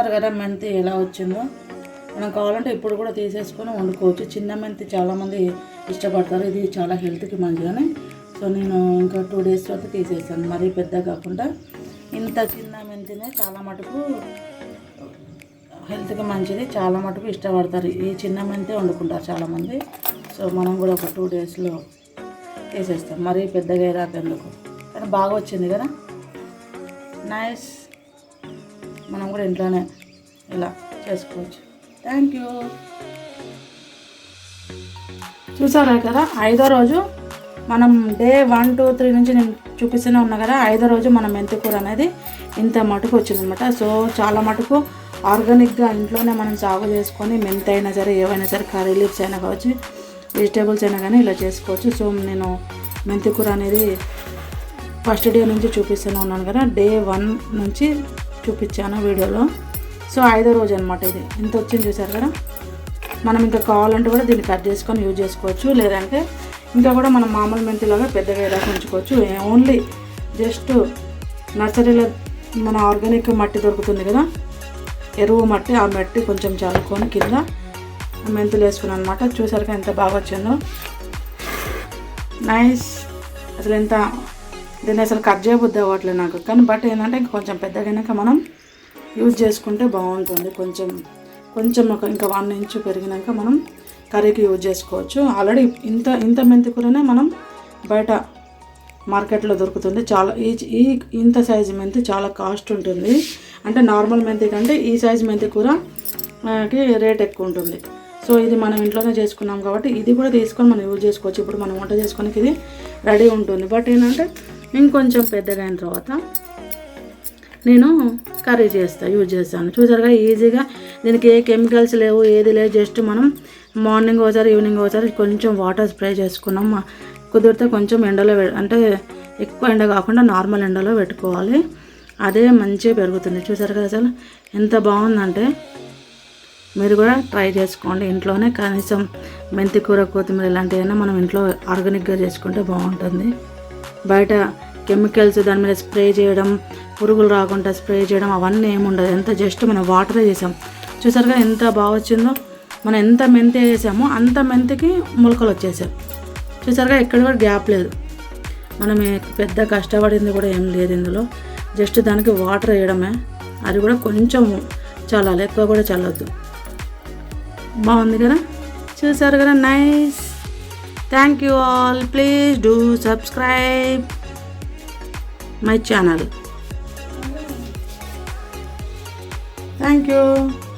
కదా మెంతి ఎలా వచ్చిందో. మనం కావాలంటే ఇప్పుడు కూడా తీసేసుకొని వండుకోవచ్చు. చిన్న మెంతి చాలామంది ఇష్టపడతారు. ఇది చాలా హెల్త్కి మంచిదని. సో నేను ఇంకా టూ డేస్ తర్వాత తీసేస్తాను. మరీ పెద్ద కాకుండా ఇంత చిన్న మెంతినే చాలా మటుకు హెల్త్కి మంచిది. చాలా మటుకు ఇష్టపడతారు. ఈ చిన్న మెంతే వండుకుంటారు చాలామంది. సో మనం కూడా ఒక టూ డేస్లో తీసేస్తాం. మరీ పెద్దగా అయ్యాక ఎందుకు? కానీ బాగా వచ్చింది కదా. నైస్. మనం కూడా ఇంట్లోనే ఇలా చేసుకోవచ్చు. థ్యాంక్ యూ చూసారా కదా ఐదో రోజు మనం డే వన్ టూ త్రీ నుంచి నేను చూపిస్తూనే ఉన్నా కదా ఐదో రోజు మన మెంతి కూర అనేది ఇంత మటుకు వచ్చిందనమాట. సో చాలా మటుకు ఆర్గానిక్గా ఇంట్లోనే మనం సాగు చేసుకొని మెంతి అయినా సరే ఏవైనా సరే కర్రీ లీవ్స్ అయినా కావచ్చు వెజిటేబుల్స్ అయినా కానీ ఇలా చేసుకోవచ్చు. సో నేను మెంతి కూర అనేది ఫస్ట్ డే నుంచి చూపిస్తూనే ఉన్నాను కదా డే వన్ నుంచి చూపించాను వీడియోలో. సో ఐదో రోజు అనమాట ఇది. ఇంత వచ్చింది చూసారు కదా? మనం ఇంకా కావాలంటే కూడా దీన్ని కట్ చేసుకొని యూజ్ చేసుకోవచ్చు. లేదంటే ఇంకా కూడా మనం మామూలు మెంతిలాగా పెద్దగా ఇలా ఉంచుకోవచ్చు. ఓన్లీ జస్ట్ నర్సరీలో మన ఆర్గానిక్ మట్టి దొరుకుతుంది కదా? ఎరువు మట్టి ఆ మట్టి కొంచెం చల్లుకొని కింద మెంతులు వేసుకున్నాను అనమాట చూసారుగా ఎంత బాగా వచ్చిందో. నైస్. అసలు ఎంత దీన్ని అసలు కట్ చేయబుద్ది అవ్వట్లేదు నాకు. కానీ బట్ ఏంటంటే కొంచెం పెద్దగైనాక మనం యూజ్ చేసుకుంటే బాగుంటుంది. కొంచెం కొంచెం ఒక ఇంకా వన్ ఇంచు పెరిగినాక మనం కర్రీకి యూజ్ చేసుకోవచ్చు. ఆల్రెడీ ఇంత ఇంత మెంతి కూరనే మనం బయట మార్కెట్లో దొరుకుతుంది. చాలా ఈ ఈ ఇంత సైజు మెంతి చాలా కాస్ట్ ఉంటుంది. అంటే నార్మల్ మెంతి కంటే ఈ సైజు మెంతి కూరకి రేట్ ఎక్కువ ఉంటుంది. సో ఇది మనం ఇంట్లోనే చేసుకున్నాం కాబట్టి ఇది కూడా తీసుకొని మనం యూజ్ చేసుకోవచ్చు. ఇప్పుడు మనం వంట చేసుకోనికి ఇది రెడీ ఉంటుంది. బట్ ఏంటంటే ఇంకొంచెం పెద్దగా అయిన తర్వాత నేను కర్రీ చేస్తా యూజ్ చేస్తాను. చూసారుగా ఈజీగా దీనికి ఏ కెమికల్స్ లేవు ఏది లేదు జస్ట్ మనం మార్నింగ్ ఒకసారి ఈవినింగ్ ఒకసారి కొంచెం వాటర్ స్ప్రే చేసుకున్నాం. కుదిరితే కొంచెం ఎండలో పె- అంటే ఎక్కువ ఎండ కాకుండా నార్మల్ ఎండలో పెట్టుకోవాలి. అదే మంచిగా పెరుగుతుంది. చూసారు కదా అసలు ఎంత బాగుందంటే మీరు కూడా ట్రై చేసుకోండి ఇంట్లోనే కనీసం మెంతి కూర కొత్తిమీర ఇలాంటివైనా మనం ఇంట్లో ఆర్గానిక్గా చేసుకుంటే బాగుంటుంది. బయట కెమికల్స్ దాని మీద స్ప్రే చేయడం పురుగులు రాకుండా స్ప్రే చేయడం అవన్నీ ఏముండదు ఎంత జస్ట్ మనం వాటరే చేసాం. చూసారుగా ఎంత బాగా వచ్చిందో? మనం ఎంత మెంతి వేసామో అంత మెంతికి మొలకలు వచ్చేసాయి. చూసారుగా ఎక్కడ కూడా గ్యాప్ లేదు. మనం పెద్ద కష్టపడింది కూడా ఏం లేదు ఇందులో. జస్ట్ దానికి వాటర్ వేయడమే. అది కూడా కొంచెం చల్లాలి. ఎక్కువ కూడా చల్లొద్దు. బాగుంది కదా? చూసారు కదా nice. Thank you all. Please do subscribe my channel. Thank you.